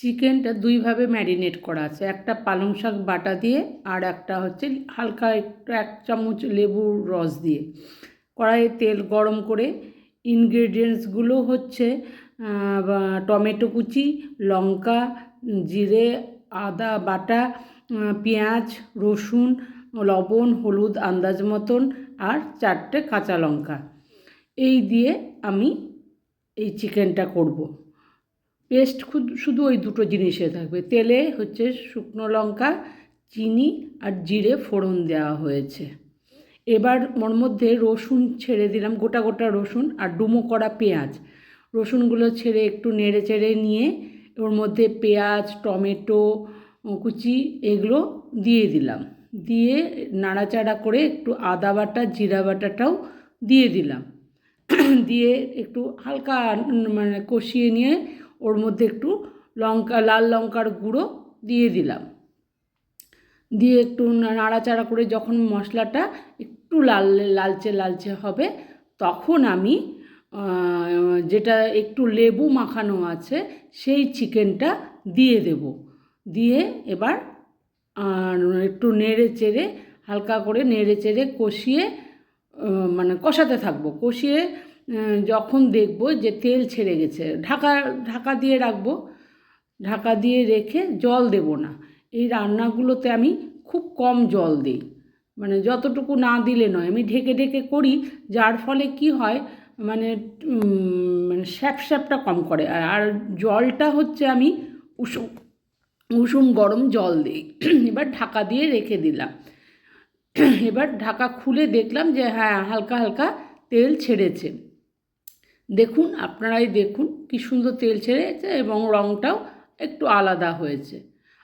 চিকেনটা দুইভাবে ম্যারিনেট করা আছে। একটা পালং শাক বাটা দিয়ে আর একটা হচ্ছে হালকা একটু এক চামচ লেবুর রস দিয়ে। কড়াইয়ে তেল গরম করে ইনগ্রেডিয়েন্টসগুলো হচ্ছে টমেটো কুচি, লঙ্কা, জিরে, আদা বাটা পেঁয়াজ, রসুন, লবণ, হলুদ, আন্দাজ মতন আর চারটে কাঁচা লঙ্কা। এই দিয়ে আমি এই চিকেনটা করব। পেস্ট শুধু ওই দুটো জিনিসে থাকবে। তেলে হচ্ছে শুকনো লঙ্কা, চিনি আর জিরে ফোড়ন দেওয়া হয়েছে। এবার ওর মধ্যে রসুন ছেড়ে দিলাম, গোটা গোটা রসুন আর ডুমো করা পেঁয়াজ। রসুনগুলো ছেড়ে একটু নেড়ে চেড়ে নিয়ে ওর মধ্যে পেঁয়াজ, টমেটো কুচি এগুলো দিয়ে দিলাম। দিয়ে নাড়াচাড়া করে একটু আদা বাটা, জিরা বাটাটাও দিয়ে দিলাম। দিয়ে একটু হালকা মানে কষিয়ে নিয়ে ওর মধ্যে একটু লঙ্কা, লাল লঙ্কার গুঁড়ো দিয়ে দিলাম। দিয়ে একটু নাড়াচাড়া করে যখন মশলাটা একটু লাল, লালচে লালচে হবে, তখন আমি যেটা একটু লেবু মাখানো আছে, সেই চিকেনটা দিয়ে দেব। দিয়ে এবার একটু নেড়ে চেড়ে, হালকা করে নেড়ে চেড়ে কষিয়ে মানে কষাতে থাকব। কষিয়ে যখন দেখব যে তেল ছেড়ে গেছে, ঢাকা ঢাকা দিয়ে রাখব। ঢাকা দিয়ে রেখে জল দেব না। এই রান্নাগুলোতে আমি খুব কম জল দিই। মানে যতটুকু না দিলে নয়, আমি ঢেকে ঢেকে করি, যার ফলে কি হয় মানে মানে স্যাপ স্যাপটা কম করে। আর জলটা হচ্ছে আমি উষুম উষুম গরম জল দিই। এবার ঢাকা দিয়ে রেখে দিলাম। এবার ঢাকা খুলে দেখলাম যে হ্যাঁ হালকা হালকা তেল ছেড়েছে। দেখুন, আপনারাই দেখুন কি সুন্দর তেল ছেড়েছে এবং রঙটাও একটু আলাদা হয়েছে।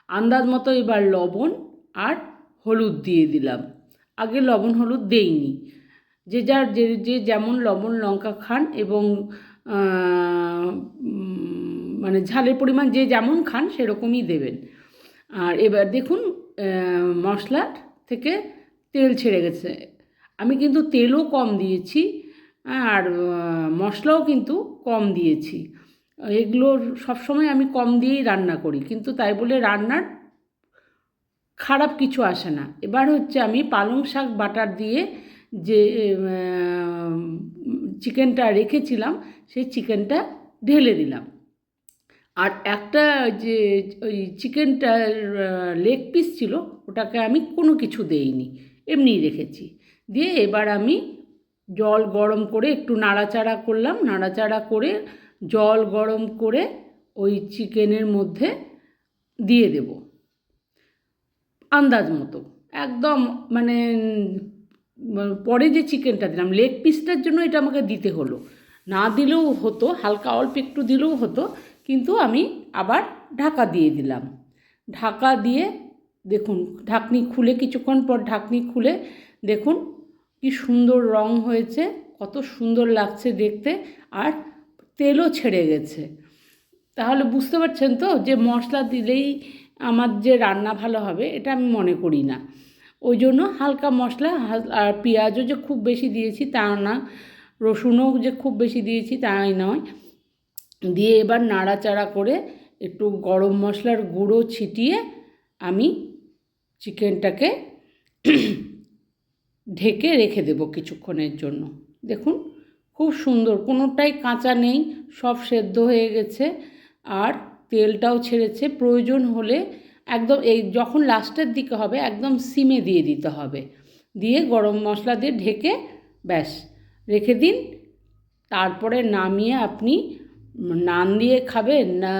আন্দাজ মতো এবার লবণ আর হলুদ দিয়ে দিলাম। আগে লবণ হলুদ দেইনি। যে যার যে যে যেমন লবণ লঙ্কা খান এবং মানে ঝালের পরিমাণ যে যেমন খান সেরকমই দেবেন। আর এবার দেখুন মশলার থেকে তেল ছেড়ে গেছে। আমি কিন্তু তেলও কম দিয়েছি। আর মশলাও কিন্তু কম দিয়েছি। এগুলোর সবসময় আমি কম দিয়েই রান্না করি, কিন্তু তাই বলে রান্নার খারাপ কিছু আসে না। এবার হচ্ছে আমি পালং শাক বাটার দিয়ে যে চিকেনটা রেখেছিলাম, সেই চিকেনটা ঢেলে দিলাম। আর একটা যে, ওই চিকেনটার লেগ পিস ছিল, ওটাকে আমি কোনো কিছু দেইনি, এমনিই রেখেছি। দিয়ে এবার আমি জল গরম করে একটু নাড়াচাড়া করলাম, নাড়াচাড়া করে জল গরম করে ওই চিকেনের মধ্যে দিয়ে দেব। আন্দাজ মতো। একদম মানে পরে যে চিকেনটা দিলাম, লেগ পিসটার জন্য এটা আমাকে দিতে হলো। না দিলেও হতো, হালকা অল্প একটু দিলেও হতো, কিন্তু আমি আবার ঢাকা দিয়ে দিলাম। ঢাকা দিয়ে দেখুন, ঢাকনি খুলে, কিছুক্ষণ পর ঢাকনি খুলে দেখুন কি সুন্দর রং হয়েছে, কত সুন্দর লাগছে দেখতে আর তেলও ছেড়ে গেছে। তাহলে বুঝতে পারছেন তো যে মশলা দিলেই আমার যে রান্না ভালো হবে এটা আমি মনে করি না। ওই জন্য হালকা মশলা আর পেঁয়াজও যে খুব বেশি দিয়েছি তা না, রসুনও যে খুব বেশি দিয়েছি তাই নয়। দিয়ে এবার নাড়াচাড়া করে একটু গরম মশলার গুঁড়ো ছিটিয়ে আমি চিকেনটাকে ঢেকে রেখে দেবো কিছুক্ষণের জন্য। দেখুন, খুব সুন্দর, কোনোটাই কাঁচা নেই, সব সেদ্ধ হয়ে গেছে। আর তেলটাও ছেড়েছে, প্রয়োজন হলে একদম এই যখন লাস্টের দিকে হবে, একদম সিমে দিয়ে দিতে হবে। দিয়ে গরম মশলা দিয়ে ঢেকে ব্যাস, রেখে দিন। তারপরে নামিয়ে আপনি নান দিয়ে খাবেন না,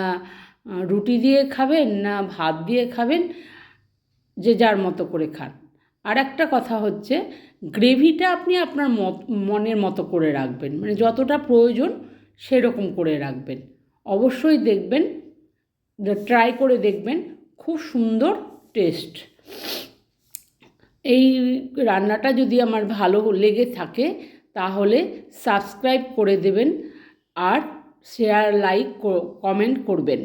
রুটি দিয়ে খাবেন না, ভাত দিয়ে খাবেন, যে যার মতো করে খান। আর একটা কথা হচ্ছে, গ্রেভিটা আপনি আপনার মত, মনের মতো করে রাখবেন। মানে যতটা প্রয়োজন সেরকম করে রাখবেন। অবশ্যই দেখবেন ট্রাই করে দেখবেন, খুব সুন্দর টেস্ট এই রান্নাটা যদি আমার ভালো লেগে থাকে, তাহলে সাবস্ক্রাইব করে দেবেন আর শেয়ার লাইক কমেন্ট করবেন।